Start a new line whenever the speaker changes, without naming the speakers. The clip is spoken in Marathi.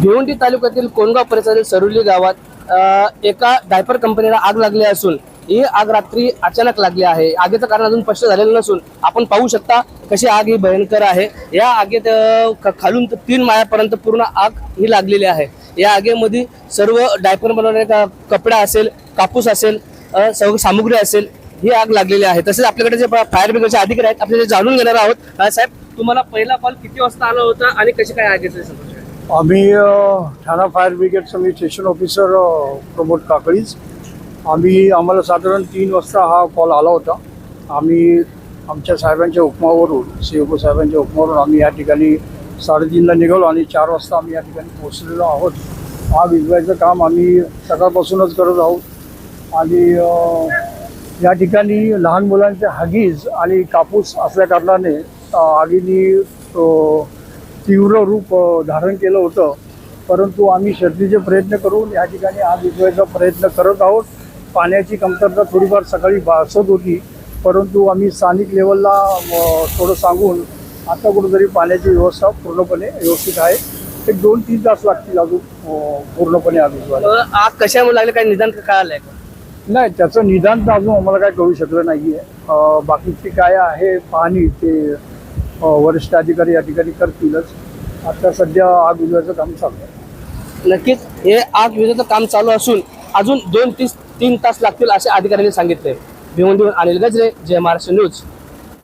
भिवंडी तालुक्यातील कोणगाव परिसरातील सरुली गावात एका डायपर कंपनीला आग लागली असून ही आग रात्री अचानक लागली आहे. आगीचं कारण अजून स्पष्ट झालेलं नसून आपण पाहू शकता कशी आग ही भयंकर आहे. या आगीत खालून तर तीन माळ्यापर्यंत पूर्ण आग ही लागलेली आहे. या आगीमध्ये सर्व डायपर बनवणारे कपडा असेल कापूस असेल सर्व सामुग्री असेल ही आग लागलेली आहे. तसेच आपल्याकडे जे फायर ब्रिगेडचे अधिकारी आहेत आपल्याला जाणून घेणार आहोत. साहेब तुम्हाला पहिला कॉल किती वाजता आला होता आणि कशी काय आग येते
आम्ही ठाणा फायर ब्रिगेडचं मी स्टेशन ऑफिसर प्रमोद काकळीज आम्ही आम्हाला साधारण तीन वाजता हा कॉल आला होता. आम्ही आमच्या साहेबांच्या हुकमावरून सी ओ साहेबांच्या हुकमावरून आम्ही या ठिकाणी साडेतीनला निघालो आणि चार वाजता आम्ही या ठिकाणी पोहोचलेलो आहोत. हा विजवायचं काम आम्ही सकाळपासूनच करत आहोत. आणि या ठिकाणी लहान मुलांचे हगीज आणि कापूस असल्या कारणाने आगीनी तीव्र रूप धारण केलं होतं. परंतु आम्ही शर्तीचे प्रयत्न करून या ठिकाणी आग विझवायचा प्रयत्न करत आहोत. पाण्याची कमतरता थोडीफार सकाळी भासत होती. परंतु आम्ही स्थानिक लेवलला थोडं सांगून आता कुठंतरी पाण्याची व्यवस्था पूर्णपणे व्यवस्थित आहे. एक दोन तीन तास लागतील अजून पूर्णपणे आग विझवायला
अ, आग कशामुळे लागली? काही निदान काय आलंय का?
नाही त्याचं निदान तर अजून आम्हाला काय कळू शकलं नाही आहे बाकीची काय आहे पाहणी ते वरिष्ठ अधिकारी या ठिकाणी करतीलच. आता सध्या आग विजवायचं काम चालू आहे.
नक्कीच हे आग विजेचं काम चालू असून अजून दोन तीस तीन तास लागतील असे अधिकाऱ्यांनी सांगितले. भिवंडीहून अनिल गजरे जय महाराष्ट्र न्यूज.